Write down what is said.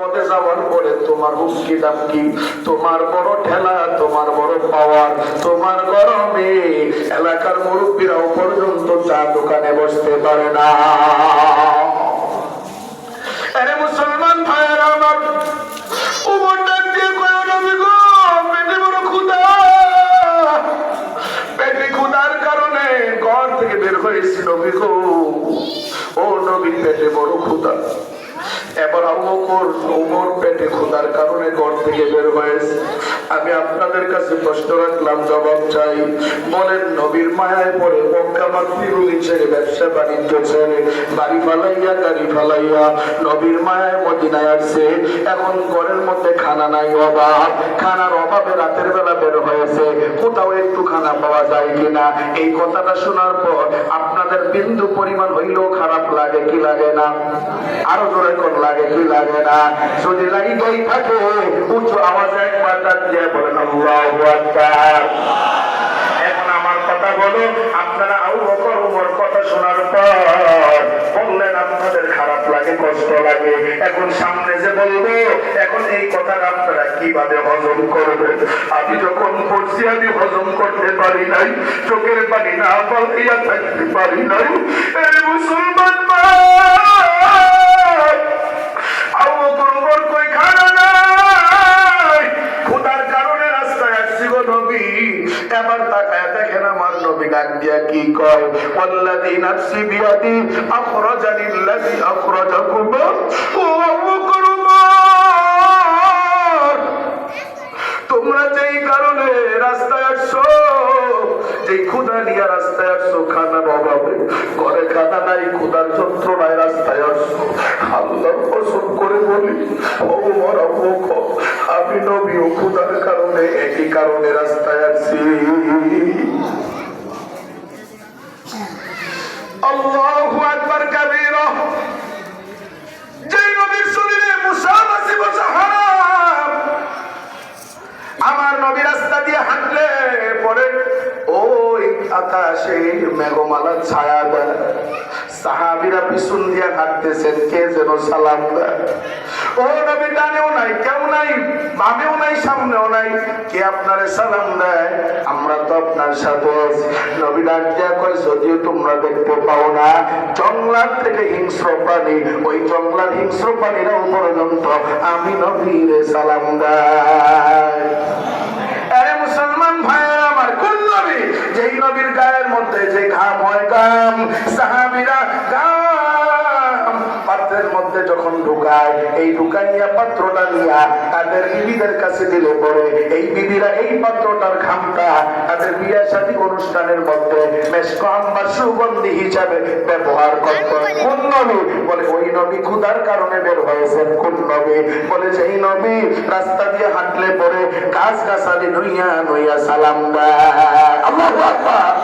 পথে যাওয়ার পরে তোমার হুমকি দামকি তোমার বড় ঠেলা, তোমার বড় পাওয়ার, তোমার গরমে এলাকার মুরব্বীরাও পর্যন্ত চা দোকানে বসতে পারে না। আরে মুসলমান বের হয়েছি নবী গো। ও নবী পেটে বড় ক্ষুধা। এবার আবু বকর ওমর পেটে খোদার কারণে ঘর থেকে বের হয়েছে? আমি আপনাদের কাছে প্রশ্ন রাখলাম, জবাব চাই। বলেন, নবীর মায়ায় পড়ে মক্কা মাতৃভূমি ছেড়ে ব্যবসা বাণিজ্য ছেড়ে বাড়ি ফালাইয়া, গাড়ি ফালাইয়া নবীর মায়ায় মদিনায় আসছে। এখন ঘরের মধ্যে খানা নাই, অভাব। খানার অভাবে রাতের বেলা বের হয়েছে। কোথাও একটু খানা পাওয়া যায় কিনা? এই কথাটা শোনার পর আপনাদের বিন্দু পরিমাণ হইলেও খারাপ লাগে কি লাগে না? আরও জোরে কোন লাগে কি লাগে না? যদি লাগিতেই থাকে উচ্চ আওয়াজে একবার ডাক দিয়ে বলেন, আল্লাহু এখন আমার কথা বলো আপনারা আউ বকর উমর কথা শোনার পর বললেন, আপনাদের খারাপ লাগে, কষ্ট লাগে। এখন সামনে যে বলব, এখন এই কথাটা আপনারা কীভাবে হজম করবেন? আমি যখন পড়ছি আমি হজম করতে পারি নাই, চোখের পানি না পাইয়া থাকতে পারি নাই। এই মুসলমান তোমরা যেই কারণে রাস্তায় আসছো, যেই ক্ষুদা নিয়ে রাস্তায় আসছো খানার অভাবে। ঘরে খানা নাই ক্ষুদার যন্ত্রণায় রাস্তায় আসছো। আল্লাহ পছন্দ করে বলি, ও মর মুখ আমি নবী ও ক্ষুদার কারণে একই কারণে রাস্তায় আসছি। আমার নবী রাস্তা দিয়ে হাঁটলে পরে ওই আকাশে মেঘমালা ছায়া দেয়। সাহাবিরা পিছন দিয়ে হাঁটতেছেন, কে যেন সালাম দেয়। ও নবী, ডানেও নাই, কেউ নাই, বামেও নাই, সামনেও নাই, কে আপনারে সালাম দেয়? আমরা তো আপনার সাথে নবী ডাক দিয়া কয়, যদিও তোমরা দেখতে পাও না, জঙ্গলার থেকে হিংস্র প্রাণী, ওই জঙ্গলার হিংস্র প্রাণীরাও পর্যন্ত আমি নবীরে সালাম দেয়। যেই নবীর গায়ের মধ্যে যে ঘাম হয় গাম, সাহাবিরা পাত্রের মধ্যে যখন ঢুকায়, এই ঢুকাইয়া পাত্রটা নিয়া তাদের বিবিদের কাছে দিলে পরে এই বিবিরা এই পাত্রটার ঘামটা তাদের বিয়া শাদী অনুষ্ঠানের মধ্যে বেশ বা সুগন্ধি হিসাবে ব্যবহার করত। নবী। বলে, ওই নবী ক্ষুধার কারণে বের হয়েছেন, কোন নবী? বলে, সেই নবী রাস্তা দিয়ে হাঁটলে পরে গাছ গাছালি নইয়া নইয়া সালাম দেয়। আল্লাহ আকবার।